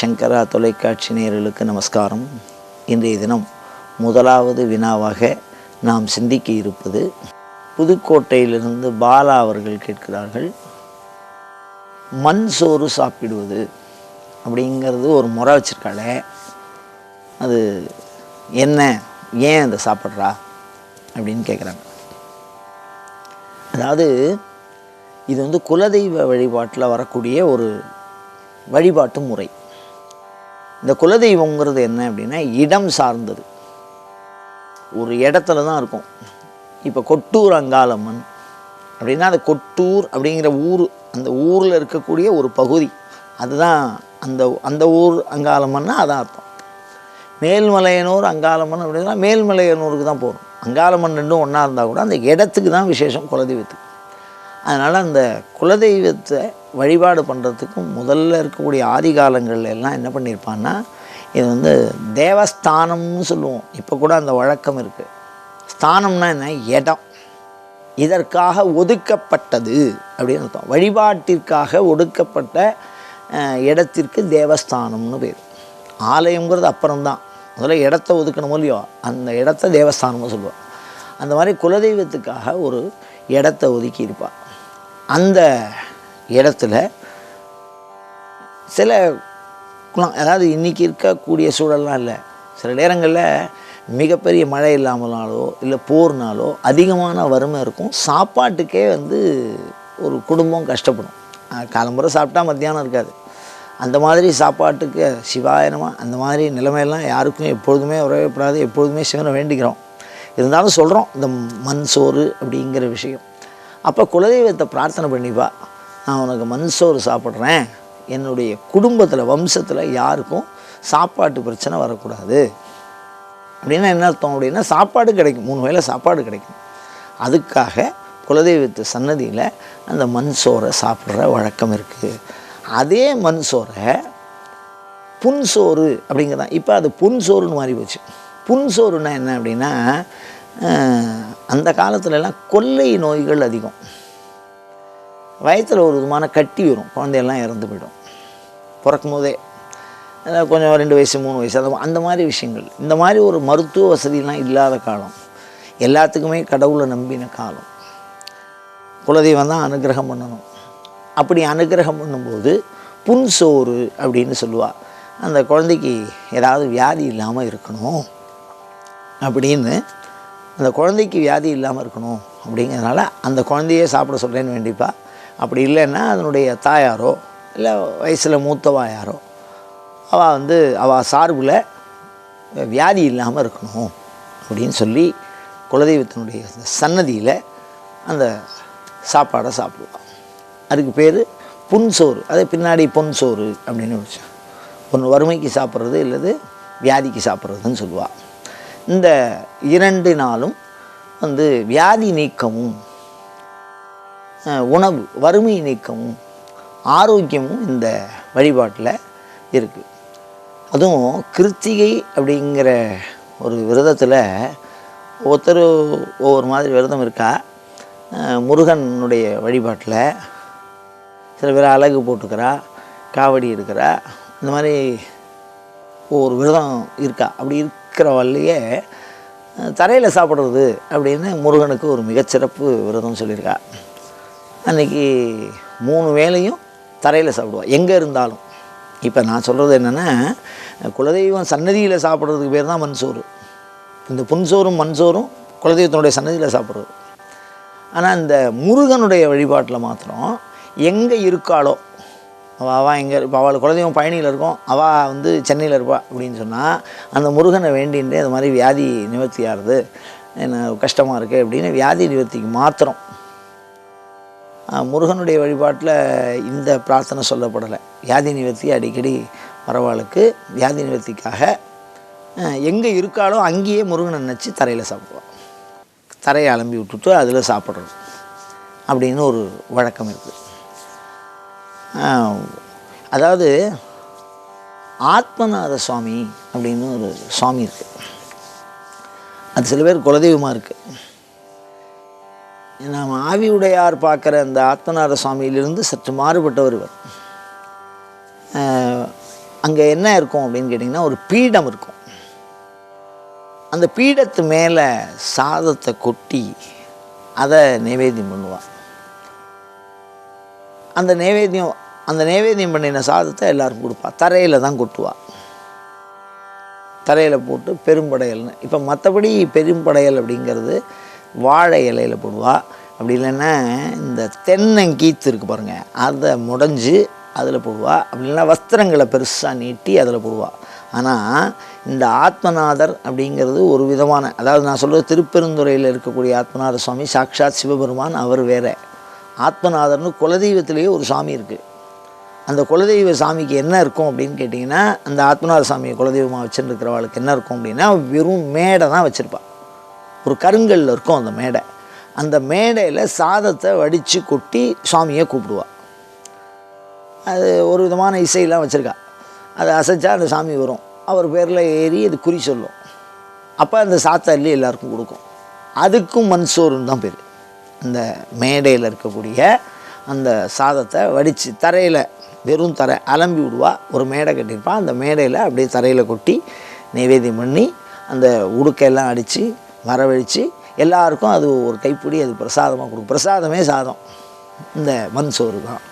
சங்கரா தொலைக்காட்சி நேயர்களுக்கு நமஸ்காரம். இன்றைய தினம் முதலாவது வினாவாக நாம் சிந்திக்க இருப்பது புதுக்கோட்டையிலிருந்து பாலா அவர்கள் கேட்கிறார்கள் மண் சோறு சாப்பிடுவது அப்படிங்கிறது ஒரு முறை வச்சுருக்காளே. அது என்ன ஏன் அதை சாப்பிட்றா அப்படின்னு கேட்குறாங்க. அதாவது இது வந்து குலதெய்வ வழிபாட்டில் வரக்கூடிய ஒரு வழிபாட்டு முறை. இந்த குலதெய்வங்கிறது என்ன அப்படின்னா இடம் சார்ந்தது. ஒரு இடத்துல தான் இருக்கும். இப்போ கொட்டூர் அங்காளம்மன் அப்படின்னா அந்த கொட்டூர் அப்படிங்கிற ஊர் அந்த ஊரில் இருக்கக்கூடிய ஒரு பகுதி. அதுதான் அந்த அந்த ஊர் அங்காளம்மன்னா அதான் அர்த்தம். மேல்மலையனூர் அங்காளம்மன் அப்படின்னா மேல்மலையனூருக்கு தான் போகணும் அங்காளம்மன் ரெண்டும் ஒன்றா இருந்தால் கூட அந்த இடத்துக்கு தான் விசேஷம் குலதெய்வத்துக்கு. அதனால் அந்த குலதெய்வத்தை வழிபாடு பண்ணுறதுக்கு முதல்ல இருக்கக்கூடிய ஆதி காலங்களில் எல்லாம் என்ன பண்ணியிருப்பான்னா இது வந்து தேவஸ்தானம்னு சொல்லுவோம். இப்போ கூட அந்த வழக்கம் இருக்குது ஸ்தானம்னா என்ன? இடம். இதற்காக ஒதுக்கப்பட்டது அப்படின்னு அர்த்தம். வழிபாட்டிற்காக ஒடுக்கப்பட்ட இடத்திற்கு தேவஸ்தானம்னு பேர். ஆலயங்கிறது அப்புறம்தான். முதல்ல இடத்த ஒதுக்கணுமோ இல்லையோ அந்த இடத்த தேவஸ்தானம்னு சொல்லுவாள் அந்த மாதிரி குலதெய்வத்துக்காக ஒரு இடத்த ஒதுக்கியிருப்பாள் அந்த இடத்துல சில குளம் அதாவது இன்றைக்கி இருக்கக்கூடிய சூழல்லாம் இல்லை. சில நேரங்களில் மிகப்பெரிய மழை இல்லாமலாலோ இல்லை போர்னாலோ அதிகமான வறுமை இருக்கும். சாப்பாட்டுக்கே வந்து ஒரு குடும்பம் கஷ்டப்படும். காலம்புரை சாப்பிட்டா மத்தியானம் இருக்காது. அந்த மாதிரி சாப்பாட்டுக்கு சிவாயனமாக அந்த மாதிரி நிலைமையெல்லாம் யாருக்கும் எப்பொழுதுமே உறவைப்படாது எப்பொழுதுமே சிவனை வேண்டிக்கிறோம். இருந்தாலும் சொல்கிறோம் இந்த மண் சோறு அப்படிங்கிற விஷயம். அப்போ குலதெய்வத்தை பிரார்த்தனை பண்ணிப்பா நான் உனக்கு மண் சோறு சாப்பிட்றேன். என்னுடைய குடும்பத்தில் வம்சத்தில் யாருக்கும் சாப்பாட்டு பிரச்சனை வரக்கூடாது. அப்படின்னா என்ன அர்த்தம்? அப்படின்னா சாப்பாடு கிடைக்கும். மூணு வேளை சாப்பாடு கிடைக்கும். அதுக்காக குலதெய்வத்து சன்னதியில் அந்த மண் சோறை சாப்பிட்ற வழக்கம் இருக்குது அதே மண் சோறை புன்சோறு அப்படிங்கிறதான். இப்போ அது புன்சோறுன்னு மாறி போச்சு. புன்சோறுனா என்ன அப்படின்னா அந்த காலத்துலலாம் கொள்ளை நோய்கள் அதிகம். வயத்தில் ஒரு விதமான கட்டி வரும். குழந்தையெல்லாம் இறந்து போயிடும். பிறக்கும் போதே கொஞ்சம் ரெண்டு வயசு மூணு வயசு அந்த அந்த மாதிரி விஷயங்கள். இந்த மாதிரி ஒரு மருத்துவ வசதிலாம் இல்லாத காலம். எல்லாத்துக்குமே கடவுளை நம்பின காலம். குலதெய்வம் தான் அனுகிரகம் பண்ணணும். அப்படி அனுகிரகம் பண்ணும்போது புன்சோறு அப்படின்னு சொல்லுவாள் அந்த குழந்தைக்கு ஏதாவது வியாதி இல்லாமல் இருக்கணும் அப்படின்னு அந்த குழந்தைக்கு வியாதி இல்லாமல் இருக்கணும் அப்படிங்கிறதுனால அந்த குழந்தையே சாப்பிட சொல்கிறேன்னு வேண்டிப்பா. அப்படி இல்லைன்னா அதனுடைய தாயாரோ இல்லை வயசில் மூத்தவா யாரோ அவள் வந்து அவள் சார்பில் வியாதி இல்லாமல் இருக்கணும் அப்படின்னு சொல்லி குலதெய்வத்தினுடைய சன்னதியில் அந்த சாப்பாடை சாப்பிடுவான் அதுக்கு பேர் புன்சோறு. அதை பின்னாடி பொன் சோறு அப்படின்னு வச்சு. ஒன்று வறுமைக்கு சாப்பிட்றது இல்லது வியாதிக்கு சாப்பிட்றதுன்னு சொல்லுவாள் இந்த இரண்டு நாளும் வந்து வியாதி நீக்கமும் உணவு வறுமை நீக்கமும் ஆரோக்கியமும் இந்த வழிபாட்டில் இருக்குது அதுவும் கிருத்திகை அப்படிங்கிற ஒரு விரதத்தில் ஒவ்வொருத்தர் ஒவ்வொரு மாதிரி விரதம் இருக்கா? முருகனுடைய வழிபாட்டில் சில பேர் அழகு போட்டுக்கிறா காவடி இருக்கிறா இந்த மாதிரி ஒவ்வொரு விரதம் இருக்கா? அப்படி இருக்கிறவள்லையே தரையில் சாப்பிட்றது அப்படின்னு முருகனுக்கு ஒரு மிகச்சிறப்பு விரதம் சொல்லியிருக்கா. அன்றைக்கி மூணு வேலையும் தரையில் சாப்பிடுவாள் எங்கே இருந்தாலும். இப்போ நான் சொல்கிறது என்னென்னா குலதெய்வம் சன்னதியில் சாப்பிட்றதுக்கு பேர் தான் மண்சோறு. இந்த புன்சோறும் மண்சோறும் குலதெய்வத்தினுடைய சன்னதியில் சாப்பிட்றது. ஆனால் இந்த முருகனுடைய வழிபாட்டில் மாத்திரம் எங்கே இருக்காளோ அவள் அவள் எங்கே இப்போ அவள் குலதெய்வம் பயணியில் இருக்கும். அவள் வந்து சென்னையில் இருப்பாள் அப்படின்னு சொன்னால் அந்த முருகனை வேண்டின்றே அது மாதிரி வியாதி நிவர்த்தி ஆகுது. என்ன கஷ்டமாக இருக்குது அப்படின்னு வியாதி நிவர்த்திக்கு மாத்திரம். முருகனுடைய வழிபாட்டில் இந்த பிரார்த்தனை சொல்லப்படலை. வியாதி நிவர்த்தி அடிக்கடி வரவாளுக்கு வியாதி நிவர்த்திக்காக எங்கே இருக்காளோ அங்கேயே முருகனை நினச்சி தரையில் சாப்பிடுவான் தரையை அலம்பி விட்டுட்டு அதில் சாப்பிட்றது. அப்படின்னு ஒரு வழக்கம் இருக்குது அதாவது ஆத்மநாத சுவாமி அப்படின்னு ஒரு சுவாமி இருக்குது அது சில பேர் குலதெய்வமாக இருக்குது நாம் ஆவி உடையார் பார்க்குற அந்த ஆத்மநாத சுவாமியிலிருந்து சற்று மாறுபட்டவர் இவர். அங்கே என்ன இருக்கும் அப்படின்னு கேட்டிங்கன்னா ஒரு பீடம் இருக்கும். அந்த பீடத்து மேலே சாதத்தை கொட்டி அதை நைவேத்தியம் பண்ணுவாள் அந்த நைவேத்தியம் அந்த நைவேத்தியம் பண்ணின சாதத்தை எல்லாருக்கும் கொடுப்பா. தரையில் தான் கொட்டுவா. தரையில் போட்டு பெரும்படையல்னு. இப்போ மற்றபடி பெரும்படையல் அப்படிங்கிறது வாழை இலையில போடுவா. அப்படி இல்லைன்னா இந்த தென்னங்கீத்து இருக்கு பாருங்கள் அதை முடைஞ்சு அதில் போடுவா. அப்படி இல்லைன்னா வஸ்திரங்களை பெருசாக நீட்டி அதில் போடுவா. ஆனால் இந்த ஆத்மநாதர் அப்படிங்கிறது ஒரு விதமான அதாவது நான் சொல்கிறது திருப்பெருந்துறையில் இருக்கக்கூடிய ஆத்மநாத சுவாமி சாக்ஷாத் சிவபெருமான் அவர் வேறு. ஆத்மநாதர்னு குலதெய்வத்திலேயே ஒரு சாமி இருக்குது அந்த குலதெய்வ சாமிக்கு என்ன இருக்கும் அப்படின்னு கேட்டிங்கன்னா அந்த ஆத்மநாத சாமியை குலதெய்வமாக வச்சுருக்கிறவளுக்கு என்ன இருக்கும் அப்படின்னா வெறும் மேடை தான் வச்சுருப்பாள் ஒரு கருங்கல்ல இருக்கும் அந்த மேடை. அந்த மேடையில் சாதத்தை வடித்து கொட்டி சாமியை கூப்பிடுவாள் அது ஒரு விதமான இசையெல்லாம் வச்சுருக்கா. அதை அசைச்சா அந்த சாமி வரும். அவர் பேரில் ஏறி அது குறி சொல்லும். அப்போ அந்த சாத்தை அள்ளி எல்லாருக்கும் கொடுக்கும். அதுக்கும் மண்சோறுன்னு தான் பேர். அந்த மேடையில் இருக்கக்கூடிய அந்த சாதத்தை வடித்து தரையில் வெறும் தரை அலம்பி விடுவா. ஒரு மேடை கட்டியிருப்பான் அந்த மேடையில் அப்படியே தரையில் கொட்டி நைவேத்தியம் பண்ணி அந்த உடுக்கையெல்லாம் அடித்து வரவழித்து எல்லாருக்கும் அது ஒரு கைப்பிடி அது பிரசாதமாக கொடுக்கும். பிரசாதமே சாதம். இந்த மண் சோறு தான்.